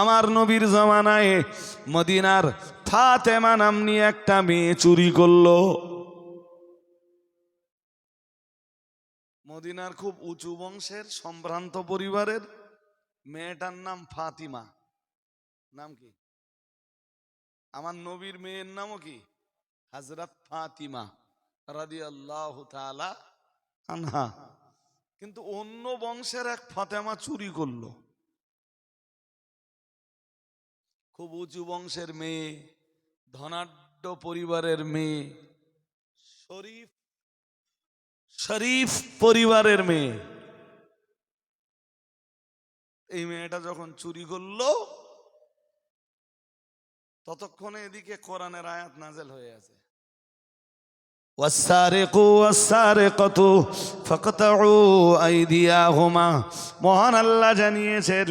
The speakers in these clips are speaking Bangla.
আমার নবীর জমানায় মদিনার ফাতেমা নামনি একটা মেয়ে চুরি করল। মদিনার খুব উঁচু বংশের, সম্ভ্রান্ত পরিবারের মেয়েটার নাম ফাতিমা। নাম কি? আমার নবীর মেয়ের নামও কি? হাজরত ফাতিমা রাদি আল্লাহ আনহা। কিন্তু অন্য বংশের এক ফাতেমা চুরি করল। খুব উঁচু বংশের মেয়ে ধনাঢ্য পরিবারের মেয়ে শরীফ শরীফ পরিবারের মেয়ে এই মেয়েটা যখন চুরি করলো ততক্ষণে এদিকে কোরআনের আয়াত নাজেল হয়ে আছে والسارق والسارقة فاقطعوا أيديهما মহান আল্লাহ জানিয়েছেন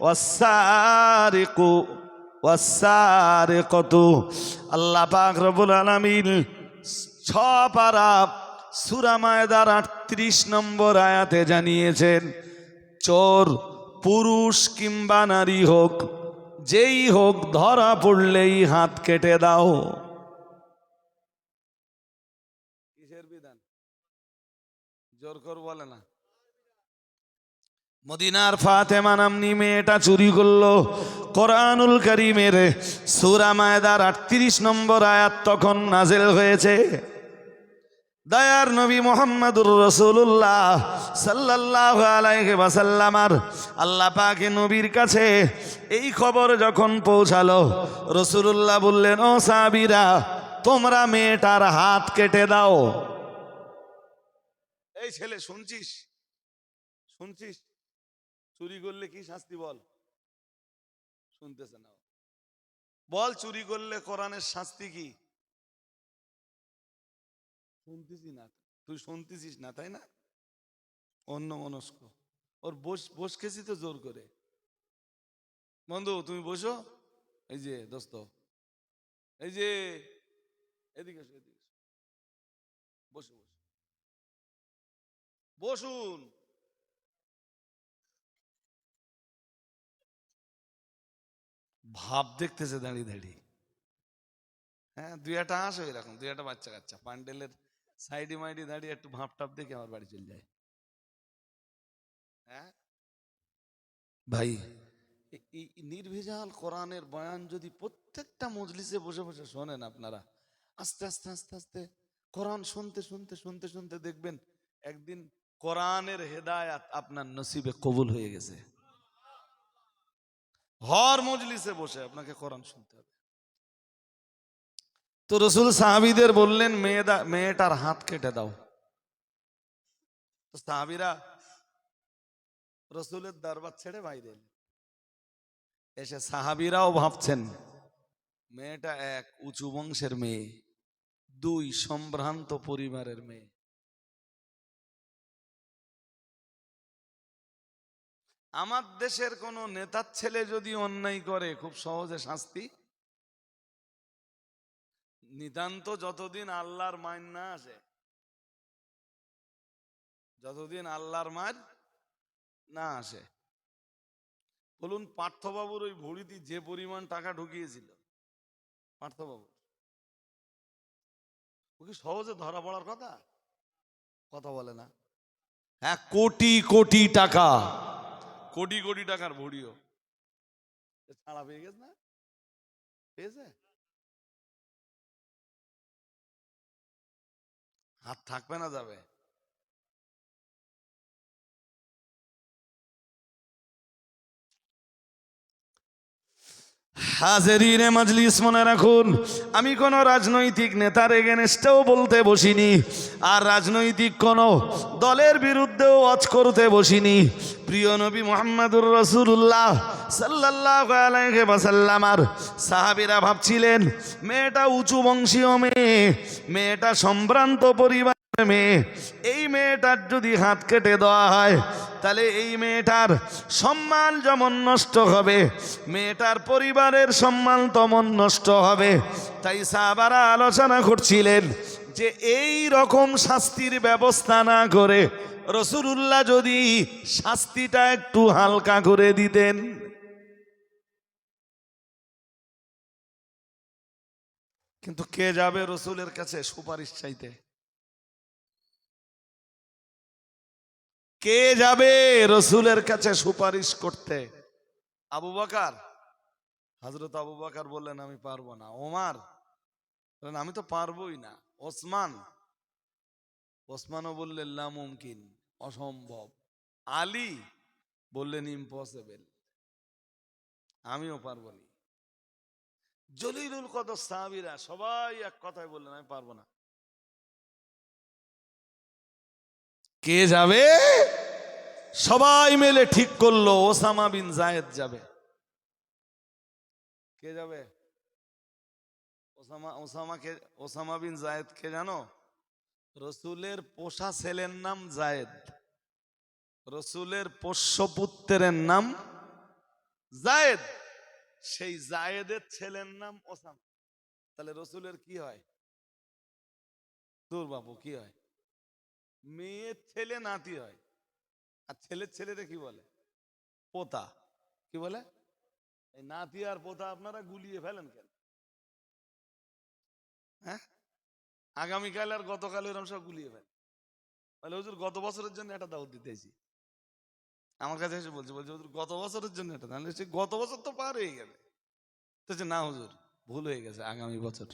والسارق ওয়াসারে কত আল্লাহ পাক রবুল আলমিন ছ পারা সুরামায়দার আটত্রিশ নম্বর আয়াতে জানিয়েছেন, চোর, পুরুষ কিংবা নারী হোক, যেই হোক ধরা পড়লেই হাত কেটে দাও। জোর করে বলে না। মদিনার ফাতেমা নামনি মেয়েটা চুরি করল। কোরআনুল করিমের সুরা মায়দার আটত্রিশ নম্বর আয়াত তখন নাজেল হয়েছে। দয়ার নবী মোহাম্মদুর রসুল্লাহ সাল্লাহ আলাইহি ওয়াসাল্লামার আল্লাহ পাকে নবীর কাছে এই খবর যখন পৌঁছালো রসুল্লাহ বললেন, ও সাবিরা তোমরা মেয়েটার হাত কেটে দাও। এই ছেলে, শুনছিস? শুনছিস? চুরি করলে কি শাস্তি বল? শুনতেছে না বল, চুরি করলে কোরআনের শাস্তি কি? শুনতেছি না। তুই শুনতেছিস না, তাই না? অন্য মনস্ক ওর বস বস খেছি তো জোর করে। বন্ধু, তুমি বসো। এই যে, দোস্ত। এই যে, এদিকে এদিকে বসো বসো। বসুন। ভাব দেখতেছে দাঁড়িয়ে দাঁড়িয়ে হ্যাঁ দুই একটা হাসো এরকম দুই একটা বাচ্চা কাচ্চা। পান্ডেলের সাইডে মাইডে দাঁড়িয়ে একটু ভাব টাপ দেখে আমার বাড়ি চলে যায়। হ্যাঁ? ভাই। এই নির্ভেজাল কোরআনের বয়ান যদি প্রত্যেকটা মজলিসে বসে বসে শোনেন আপনারা আস্তে আস্তে আস্তে আস্তে কোরআন শুনতে শুনতে শুনতে শুনতে দেখবেন একদিন কোরআনের হেদায়াত আপনার নসিবে কবুল হয়ে গেছে। হর মজলিসে বসে আপনাকে কোরআন শুনতে হবে। তো রসুল সাহাবিদের বললেন মেয়েদা মেয়েটার হাত কেটে দাও। সাহাবিরা রসুলের দরবার ছেড়ে বাইরে এসে সাহাবিরাও ভাবছেন, মেয়েটা এক উঁচু বংশের মেয়ে, দুই সম্ভ্রান্ত পরিবারের মেয়ে। আমার দেশের কোন নেতার ছেলে যদি অন্যায় করে, খুব সহজে শাস্তি? নিতান্ত যতদিন আল্লাহর মাইন না আসে, যতদিন আল্লাহর মার না আসে। বলুন, পার্থবাবুর ওই ভুড়িতে যে পরিমাণ টাকা ঢুকিয়েছিল পার্থবাবু ও কি সহজে ধরা পড়ার কথা? কথা বলে না। হ্যাঁ কোটি কোটি টাকা কোটি কোটি টাকার ভুড়িও। এ ছাড়া পেয়ে গেছে না? পেয়েছে? হাত থাকবে না যাবে। হাজেরিনে মজলিস মনে রাখুন, আমি কোনো রাজনৈতিক নেতার এগেনস্টেও বলতে বসিনি, আর রাজনৈতিক কোনো দলের বিরুদ্ধেও অজ করতে বসিনি। প্রিয় নবী মোহাম্মদুর রসুল্লাহ সাল্লাহ আলাইহি ওয়াসাল্লামার সাহাবিরা ভাবছিলেন, মেয়েটা উঁচু বংশীয় মেয়ে, মেয়েটা সম্ভ্রান্ত পরিবার মেয়ে, এই মেয়েটার যদি হাত কেটে দেওয়া হয়, তাহলে এই মেয়েটার সম্মান যেমন নষ্ট হবে, মেয়েটার পরিবারের সম্মান তেমন নষ্ট হবে। তাই সাহাবারা আলোচনা করছিলেন যে এই রকম শাস্তির ব্যবস্থা না করে রসুরুল্লাহ যদি শাস্তিটা একটু হালকা করে দিতেন। কিন্তু কে যাবে রসুলের কাছে সুপারিশ চাইতে? কে যাবে রসুলের কাছে সুপারিশ করতে? আবু বাকার? হজরত আবু বাকার বললেন, আমি পারব না। ওমার আমি তো পারবোই না। ওসমান। ওসমানও বললেন লামুমকিন, অসম্ভব। আলী বললেন, ইম্পসিবল। আমিও পারব না। জলিলুল কদর সাহাবিরা সবাই এক কথায় বললেন, আমি পারব না। কে যাবে? সবাই মিলে ঠিক করল, ওসামা বিন জায়েদ যাবে। কে যাবে? ওসামা ওসামা কে ওসামা বিন জানো? রসুলের পোষা ছেলের নাম রসুলের পোষ্যপুত্রের নাম জায়েদ। সেই ছেলের নাম ওসামা। তাহলে রসুলের কি হয়? দূর বাবু, কি হয়? মেয়ের ছেলে, নাতি হয়। আর ছেলের ছেলেরে কি বলে? পোতা। কি বলে? এই নাতি আর পোতা আপনারা গুলিয়ে ফেলেন কেন? হ্যাঁ? আগামীকাল আর গতকাল এরকম সব গুলিয়ে ফেলেন তাহলে হুজুর গত বছরের জন্য একটা দাওয়াত দিতেছি আমার কাছে এসে বলছে বলছে, হুজুর, গত বছরের জন্য এটা। তাহলে সে গত বছর তো পার হয়ে গেলে। তো না হুজুর, ভুল হয়ে গেছে আগামী বছর।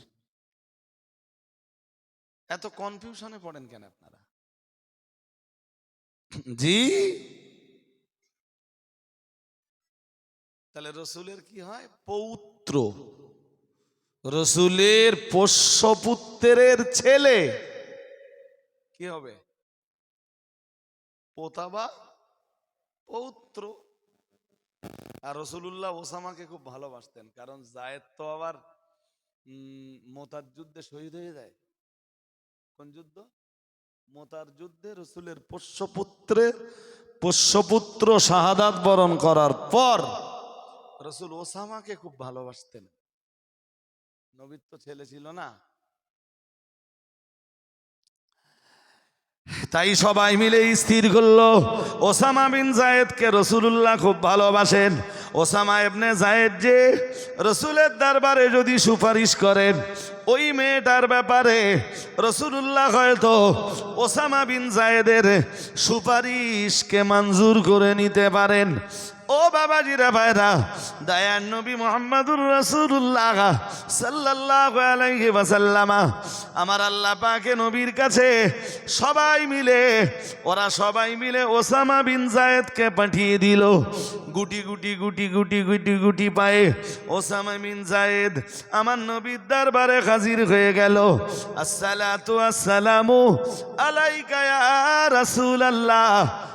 এত কনফিউশনে পড়েন কেন আপনারা? জি? তাহলে রসুলের কি হয়? পৌত্র। রসুলের পোষ্যপুত্রের ছেলে। কি হবে? পোতা বা পৌত্র। আর রসুল্লাহ ওসামাকে খুব ভালোবাসতেন, কারণ জায়েদ তো আবার মোতার যুদ্ধে শহীদ হয়ে যায়। কোন যুদ্ধ? মোতার যুদ্ধে রসুলের পোষ্যপুত্রে পোষ্যপুত্র শাহাদাত বরণ করার পর রসুল ওসামাকে খুব ভালোবাসতেন। নবীর তো ছেলে ছিল না। তাই সবাই মিলে স্থির করল। ওসামা বিন জায়েদকে রসুলুল্লাহ খুব ভালোবাসেন। ওসামা এবনে জায়েদ যে রসুলের দরবারে যদি সুপারিশ করেন, ওই মেয়েটার ব্যাপারে রসুল্লাহ হয়তো ওসামা বিন জায়েদের সুপারিশকে মঞ্জুর করে নিতে পারেন। ও বাবা বাবাজিরা, ভাইরা দয়ার নবী মোহাম্মদুর রসুল্লাহ সাল্লাল্লাহু আলাইহি ওয়াসাল্লামা, আমার আল্লাহ পাকে নবীর কাছে সবাই মিলে, ওরা সবাই মিলে ওসামা বিন জায়েদকে পাঠিয়ে দিল। গুটি গুটি গুটি গুটি গুটি গুটি পায়ে ওসামা বিন জায়েদ আমার নবীর দরবারে হাজির হয়ে গেল। আসসালাতু আসসালামু আলাইকা ইয়া রাসূলুল্লাহ।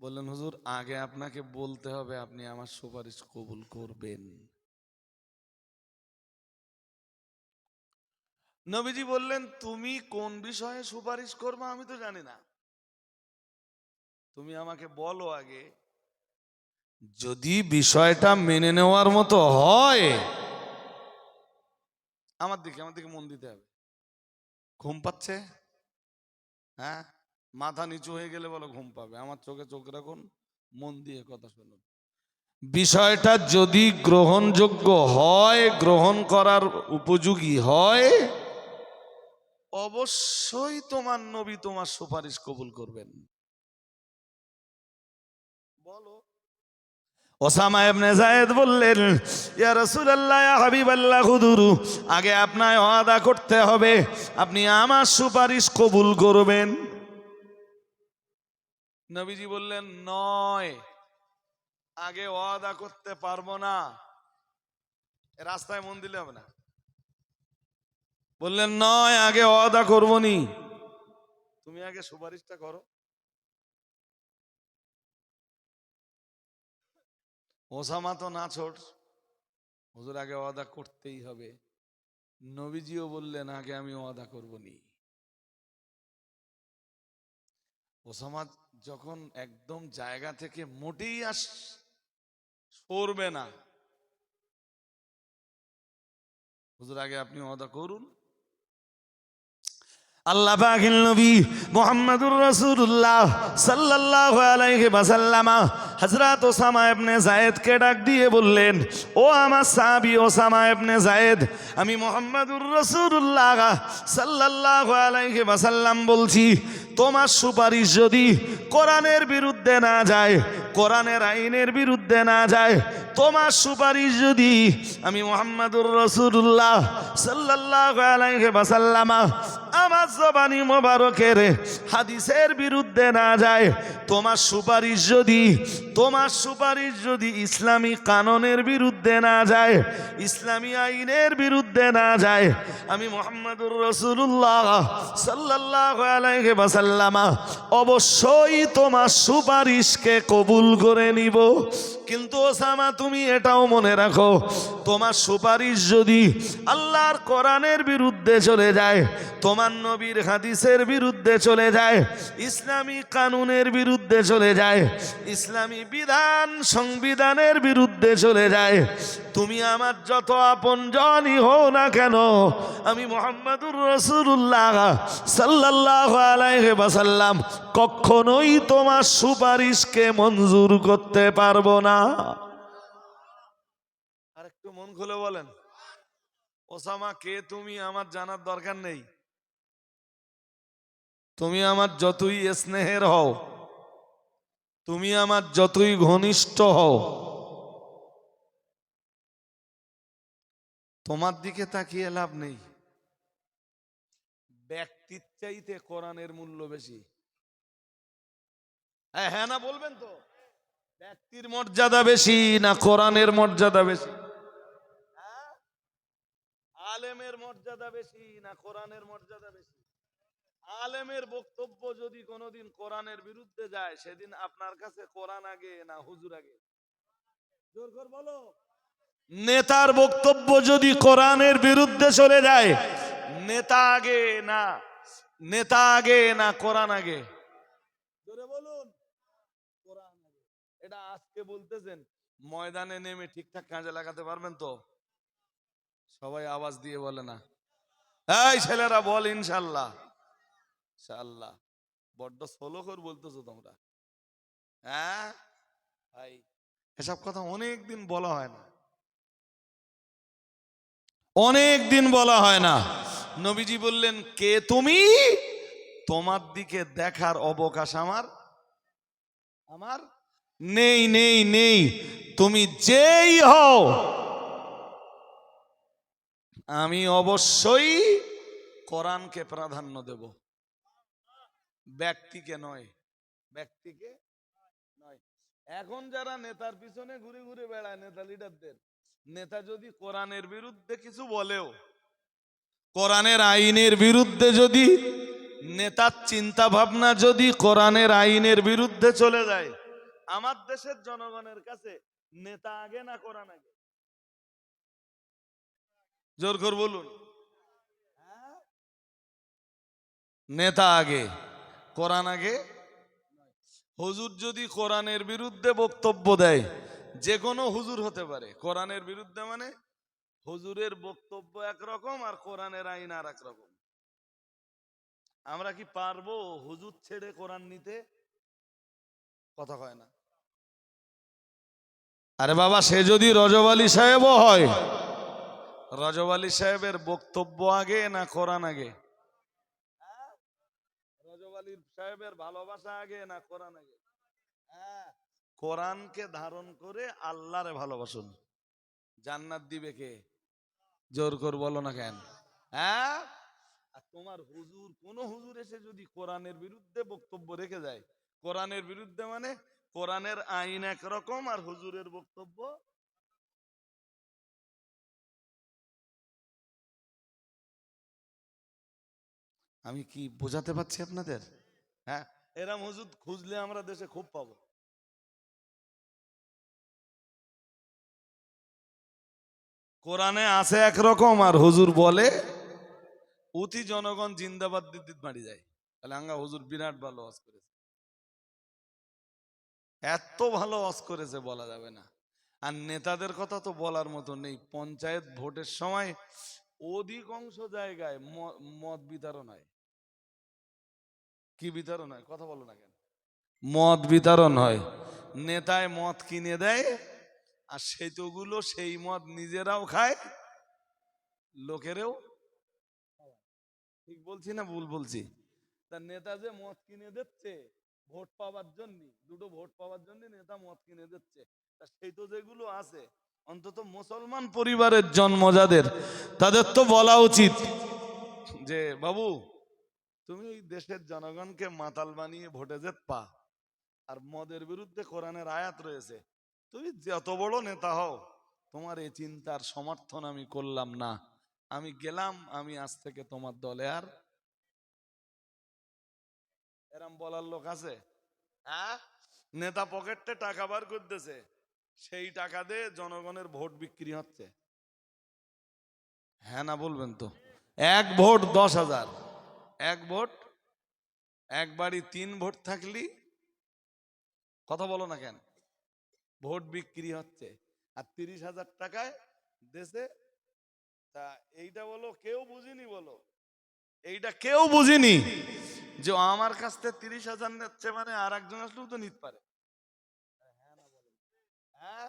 বললেন, হুজুর, আগে আপনাকে বলতে হবে, আপনি আমার সুপারিশ কবুল করবেন। নবীজি বললেন, তুমি কোন বিষয়ে সুপারিশ করবে আমি তো জানি না। তুমি আমাকে বলো আগে। যদি বিষয়টা মেনে নেওয়ার মতো হয়, আমার দিকে আমার দিকে মন দিতে হবে। ঘুম পাচ্ছে? হ্যাঁ? মাথা নিচু হয়ে গেলে বলো ঘুম পাবে। আমার চোখে চোখ রাখুন, মন দিয়ে কথা শুনুন। বিষয়টা যদি গ্রহণযোগ্য হয়, গ্রহণ করার উপযোগী হয়, অবশ্যই তোমার নবী তোমার সুপারিশ কবুল করবেন। বলো। ওসামা ইবনে বললেন, ইয়া রাসূলুল্লাহ, ইয়া হাবিবাল্লাহ আগে আপনায় ওয়াদা করতে হবে, আপনি আমার সুপারিশ কবুল করবেন। নবীজি বললেন, নয়। আগে ওয়াদা করতে পারব না। রাস্তায় মন দিলে হবে না। বললেন, নয়, আগে ওয়াদা করব নি। তুমি আগে সুপারিশটা করো। ওসামা তো না ছোট। হুজুর, আগে ওয়াদা করতেই হবে। নবীজিও বললেন, আগে আমি ওয়াদা করব নি। ওসামা যখন একদম জায়গা থেকে মোটেই আস সরবে না। হুজুর, আগে আপনি অদা করুন। আল্লাহ পাকের নবী মুহাম্মদুর রাসূলুল্লাহ সাল্লাল্লাহু আলাইহি ওয়াসাল্লাম হযরত ওসামা যায়েদকে ডাক দিয়ে বললেন, ও আমার সাহাবী ওসামা ইবনে যায়েদ, আমি মুহাম্মদুর রাসূলুল্লাহ সাল্লাল্লাহু আলাইহি ওয়াসাল্লাম বলছি তোমার সুপারিশ যদি কোরআনের বিরুদ্ধে না যায়, কোরআনের আইনের বিরুদ্ধে না যায়, তোমার সুপারিশ যদি আমি মোহাম্মদুর রসুল্লাহ সাল্লাহ ওয়াসাল্লাম আমার জবানি মোবারকের হাদিসের বিরুদ্ধে না যায়, তোমার সুপারিশ যদি, তোমার সুপারিশ যদি ইসলামী কাননের বিরুদ্ধে না যায়, ইসলামী আইনের বিরুদ্ধে না যায়, আমি মোহাম্মদুর রসুল্লাহ সাল্লাহ আলাইহি ওয়াসাল্লাম অবশ্যই তোমার সুপারিশকে কবুল করে নিব। কিন্তু ওসামা, তুমি এটাও মনে রাখো, তোমার সুপারিশ যদি আল্লাহর কোরআনের বিরুদ্ধে চলে যায়, তোমার নবীর হাদিসের বিরুদ্ধে চলে যায়, ইসলামী কানুনের বিরুদ্ধে চলে যায়, ইসলামী বিধান সংবিধানের বিরুদ্ধে চলে যায়, তুমি আমার যত আপন জনই হও না কেন, আমি মোহাম্মদুর রসুল্লাহ সাল্লাহ আলাইহি ওয়াসাল্লাম, কখনোই তোমার সুপারিশকে মঞ্জুর করতে পারব না। আর একটু মন খুলে বলেন। ওসামা, কে তুমি? আমার জানার দরকার নেই। তুমি আমার যতই স্নেহের হও, তুমি আমার যতই ঘনিষ্ঠ হও, তোমার দিকে তাকিয়ে লাভ নেই। ব্যক্তির চাইতে কোরআনের মূল্য বেশি। হ্যাঁ হ্যাঁ না, বলবেন তো। ব্যক্তির মর্যাদা বেশি না কোরআনের মর্যাদা বেশি? হ্যাঁ? আলেমের মর্যাদা বেশি না কোরআনের মর্যাদা বেশি? আলেমের বক্তব্য যদি কোনোদিন কোরআনের বিরুদ্ধে যায়, সেদিন আপনার কাছে কোরআন আগে না হুজুর আগে? বলো। নেতার বক্তব্য যদি কোরআনের বিরুদ্ধে চলে যায়, নেতা আগে না, নেতা আগে না কোরআন আগে জোরে বলুন কোরআন আগে আজকে বলতেছেন, ময়দানে নেমে ঠিকঠাক কাজে লাগাতে পারবেন তো? সবাই আওয়াজ দিয়ে বলে না। এই ছেলেরা বল ইনশাল্লাহ। ইনশাল্লাহ। বড্ড সোলো কর বলতেছো তোমরা। হ্যাঁ? ভাই, এসব কথা অনেক দিন বলা হয় না। অনেক দিন বলা হয় না। নবীজি বললেন, কে তুমি? তোমার দিকে দেখার অবকাশ আমার? আমার? নেই নেই নেই। তুমি যেই হও, আমি অবশ্যই কোরআনকে প্রাধান্য দেব। ব্যক্তিকে নয় ব্যক্তিকে নয়। এখন যারা নেতার পিছনে ঘুরে ঘুরে বেড়ায়, নেতা লিডারদের, নেতা যদি কোরআনের বিরুদ্ধে কিছু বলেও, কোরআনের আইনের বিরুদ্ধে যদি, নেতার চিন্তা ভাবনা যদি কোরআনের আইনের বিরুদ্ধে চলে যায় আমার দেশের জনগণের কাছে নেতা আগে না কোরআন আগে? জোর কর বলুন। হ্যাঁ? নেতা আগে কোরআন আগে? হুজুর যদি কোরআনের বিরুদ্ধে বক্তব্য দেয় যে কোনো হুজুর হতে পারে। কোরআনের বিরুদ্ধে মানে হুজুরের বক্তব্য একরকম আর কোরআনের আইন আর একরকম। আমরা কি পারব হুজুর ছেড়ে কোরআন নিতে? কথা কয় না। আরে বাবা, সে যদি রজব আলী সাহেবও হয়, রজব আলী সাহেবের বক্তব্য আগে না কোরআন আগে? রজব ভালোবাসা আগে না কোরআন আগে? কোরআনকে ধারণ করে আল্লাহরে ভালোবাসুন। জান্নাত দিবে কে? জোর কর বলো না কেন? হ্যাঁ? আর তোমার হুজুর, কোন হুজুর এসে যদি কোরআনের বিরুদ্ধে বক্তব্য রেখে যায়, কোরআনের বিরুদ্ধে মানে কোরআনের আইন একরকম আর হুজুরের বক্তব্য আমি কি বোঝাতে পারছি আপনাদের? হ্যাঁ এরম হুজুর খুঁজলে আমরা দেশে খুব পাবো। কোরআনে আছে একরকম আর হুজুর বলে অতি জনগণ জিন্দাবাদ দিতে মারি যায়। তাহলে আঙ্গা হুজুর বিরাট ভালো ওয়াজ করেছে। এত ভালো অস করেছে বলা যাবে না। আর নেতাদের কথা তো বলার মতো নেই। পঞ্চায়েত ভোটের সময় অধিকাংশ জায়গায় মদ বিতরণ হয়। কি বিতরণ হয়? কথা বলো না কেন? মদ বিতরণ হয়। নেতায় মদ কিনে দেয়, আর সেতুগুলো সেই মদ নিজেরাও খায়, লোকেরেও ঠিক বলছি না ভুল বলছি? তা নেতা যে মদ কিনে দিচ্ছে ভোট পাওয়ার জন্য, দুটো ভোট পাওয়ার জন্য নেতা মদ কিনে দিচ্ছে। সেই তো যেগুলো আছে, অন্তত মুসলমান পরিবারের জন্ম যাদের, তাদের তো বলা উচিত যে, বাবু, তুমি এই দেশের জনগণকে মাতাল বানিয়ে ভোটে যেত পা। আর মদের বিরুদ্ধে কোরআনের আয়াত রয়েছে, তুমি যত বড় নেতা হও, তোমার এই চিন্তার সমর্থন আমি করলাম না। আমি গেলাম, আমি আজ থেকে তোমার দলে আর এরম বলার লোক আছে? হ্যাঁ? নেতা পকেটে টাকা বার করতেছে সেই টাকা দিয়ে জনগণের ভোট বিক্রি হচ্ছে। হ্যাঁ না বলবেন তো? এক ভোট দশ হাজার। এক ভোট? এক বাড়ি তিন ভোট থাকলি? কথা বলো না কেন? ভোট বিক্রি হচ্ছে। আর তিরিশ হাজার টাকায় দেশে তা এইটা বলো কেউ বুঝিনি বলো। এইটা কেউ বুঝিনি। যে আমার কাছ থেকে তিরিশ হাজার নিচ্ছে মানে আর একজন আসলেও তো নিতে পারে। হ্যাঁ?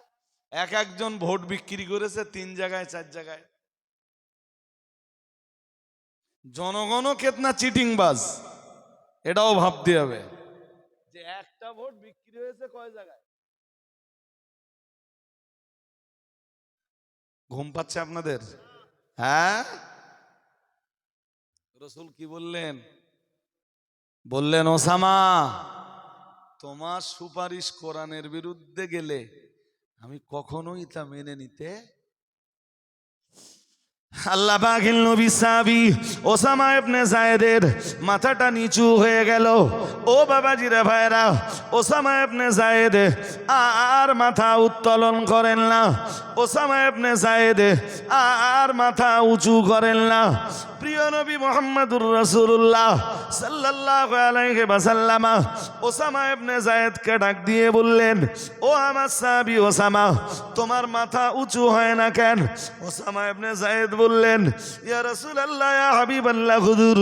এক একজন ভোট বিক্রি করেছে তিন জায়গায় চার জায়গায়। জনগণও কেতনা চিটিং বাজ এটাও ভাবতে হবে। যে একটা ভোট বিক্রি হয়েছে কয় জায়গায়? ঘুম পাচ্ছে আপনাদের? হ্যাঁ? রসুল কি বললেন? বললেন, ওসামা, তোমার সুপারিশ কোরআনের বিরুদ্ধে গেলে আমি কখনোই তা মেনে নিতে আল্লাহ পাকের নবী সাহাবী ওসামা ইবনে জায়েদের মাথাটা নিচু হয়ে গেল। ও বাবাজিরা ভাইরা ওসামা ইবনে জায়েদ আর মাথা উত্তোলন করেন না। ওসামা ইবনে জায়েদ আর মাথা উঁচু করেন না। প্রিয় নবী মোহাম্মদুর রাসূলুল্লাহ সাল্লাল্লাহু আলাইহি ওয়াসাল্লাম ওসামা ইবনে জায়েদকে ডাক দিয়ে বললেন, ও আমার সাহাবী ওসামা, তোমার মাথা উঁচু হয় না কেন? ওসামা ইবনে জায়েদ বললেন, ইয়া রাসূলুল্লাহ, ইয়া হাবিবাল্লাহ, হুজুর,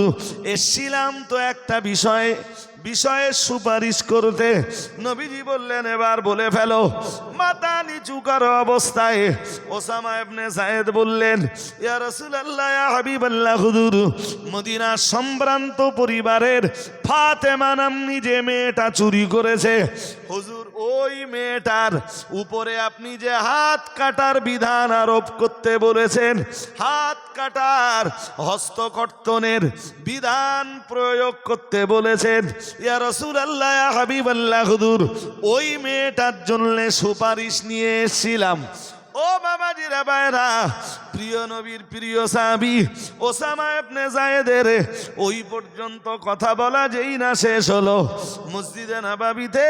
এসছিলাম তো একটা বিষয় বিষয়ে সুপারিশ করতে নবীজি বললেন, এবার বলে ফেলো মাতা নিচু করো অবস্থায়। ওসামা ইবনে জায়েদ বললেন, ইয়া রাসূলুল্লাহ হাবিবাল্লাহ, হুজুর, মদিনা সম্ভ্রান্ত পরিবারের ফাতেমা নামনি যে মেয়েটা চুরি করেছে, হুজুর, ওই মেয়েটার উপরে আপনি যে হাত কাটার বিধান আরোপ করতে বলেছেন, হাত কাটার হস্তকর্তনের বিধান প্রয়োগ করতে বলেছেন ওই মেয়েটার জন্য সুপারিশ নিয়ে এসেছিলাম ও বাবাজিরা বাইরা প্রিয় নবীর প্রিয় সাহাবী, ওসামা ইবনে জায়েদের ওই পর্যন্ত কথা বলা যেই না শেষ হলো। মসজিদে নবাবিতে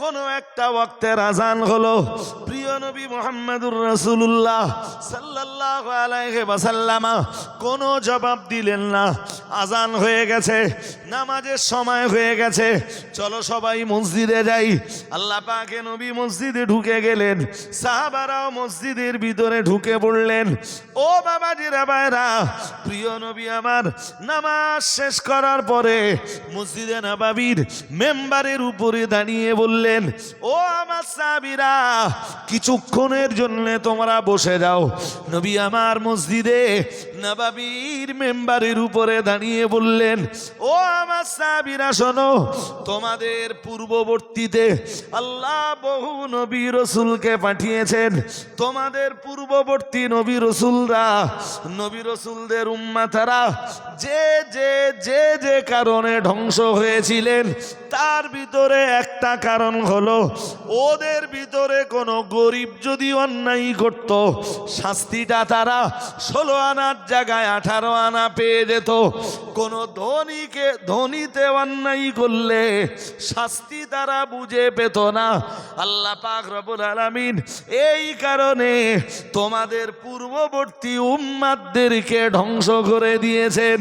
কোনো একটা ওয়াক্তের আজান হলো। প্রিয় নবী মোহাম্মদুর রাসূলুল্লাহ সাল্লাল্লাহু আলাইহি ওয়াসাল্লাম কোনো জবাব দিলেন না। আজান হয়ে গেছে। নামাজের সময় হয়ে গেছে। চলো সবাই মসজিদে যাই। আল্লাহ পাকে নবী মসজিদে ঢুকে গেলেন। সাহাবারাও মসজিদের ভিতরে ঢুকে পড়লেন। ও বাবাজিরা বাইরা প্রিয় নবী আমার, নামাজ শেষ করার পরে মসজিদে নবাবির মেম্বারের উপরে দাঁড়িয়ে বললেন, ও আমার সাবিরা কিছুক্ষণের জন্য তোমরা বসে যাও। নবী আমার মসজিদে নবাবির মেম্বারের উপরে দাঁড়িয়ে বললেন, ও আমার সাবিরা শোনো। তোমাদের পূর্ববর্তীতে আল্লাহ বহু নবী রসুলকে পাঠিয়েছেন। তোমাদের পূর্ববর্তী নবী রসুলরা, নবী রসুলদের উম্মাতারা যে যে যে যে কারণে ধ্বংস হয়েছিলেন তার ভিতরে একটা কারণ হলো, ওদের ভিতরে কোনো গরিব যদি অন্যায় করত, শাস্তিটা তারা ষোলো আনার জায়গায় আঠারো আনা পেয়ে যেত। কোনো ধনীকে, ধনীতে অন্যায় করলে শাস্তি তারা বুঝে পেত না। আল্লাহ পাক রবুল আলামিন এই কারণে তোমাদের পূর্ববর্তী উম্মাদদেরকে ধ্বংস করে দিয়েছেন।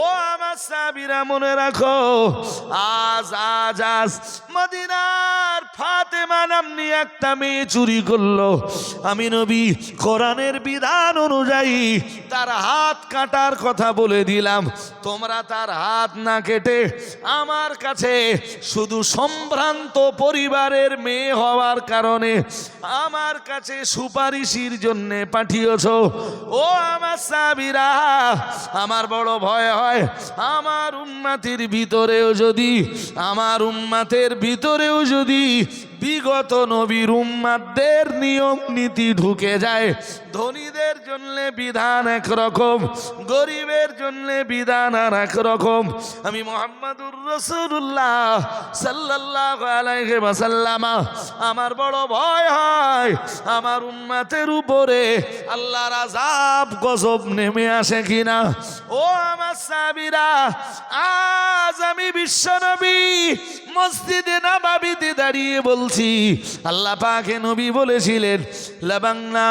ও আমার সাবিরা মনে রাখো, আজ আজ আজ মদিনার ফাতে ফাতেমা নামনি একটা মেয়ে চুরি করল। আমি নবী, কোরআনের বিধান অনুযায়ী তার হাত কাটার কথা বলে দিলাম। তোমরা তার হাত না কেটে আমার কাছে শুধু সম্ভ্রান্ত পরিবারের মেয়ে হওয়ার কারণে আমার কাছে সুপারিশির জন্য পাঠিয়েছ। ও আমার সাবিরা আমার বড় ভয় হয়। আমার উম্মাতির ভিতরেও যদি, আমার উন্মাতের ভিতরেও যদি বিগত নবীর উম্মাদের নিয়ম নীতি ঢুকে যায়। ধনীদের জন্য বিধান একরকম, গরিবের জন্য বিধান আর একরকম। আমি মোহাম্মদুর রসুল্লাহ সাল্লাহ আলাইহি ওয়াসাল্লামা, আমার বড় ভয় হয়, আমার উম্মাতের উপরে আল্লাহর আজাব গজব নেমে আসে কিনা। ও আমার সাবিরা আজ আমি বিশ্বনবী মসজিদে নবাবিতে দাঁড়িয়ে বলছি, আল্লাহ পাকে নবী বলেছিলেন, লাবাংনা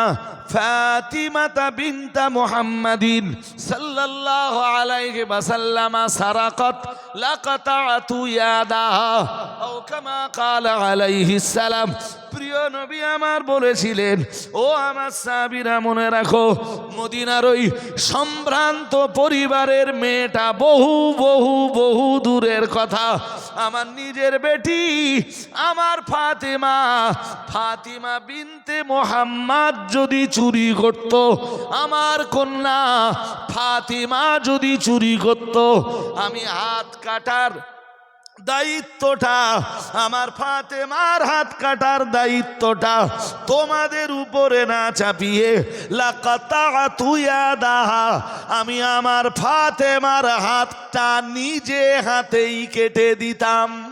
প্রিয় নবী আমার বলেছিলেন, ও আমার সাবিরা মনে রাখো, মদিনার ওই সম্ভ্রান্ত পরিবারের মেয়েটা বহু বহু বহু দূরের কথা। আমার নিজের বেটি, আমার ফাতেমা। ফাতিমা বিনতে মোহাম্মদ যদি চুরি করত, আমার কন্যা ফাতিমা যদি চুরি করত, আমি হাত কাটার দায়িত্বটা, আমার ফাতেমার হাত কাটার দায়িত্বটা তোমাদের উপরে না চাপিয়ে দাহা আমি আমার ফাতেমার হাতটা নিজে হাতেই কেটে দিতাম।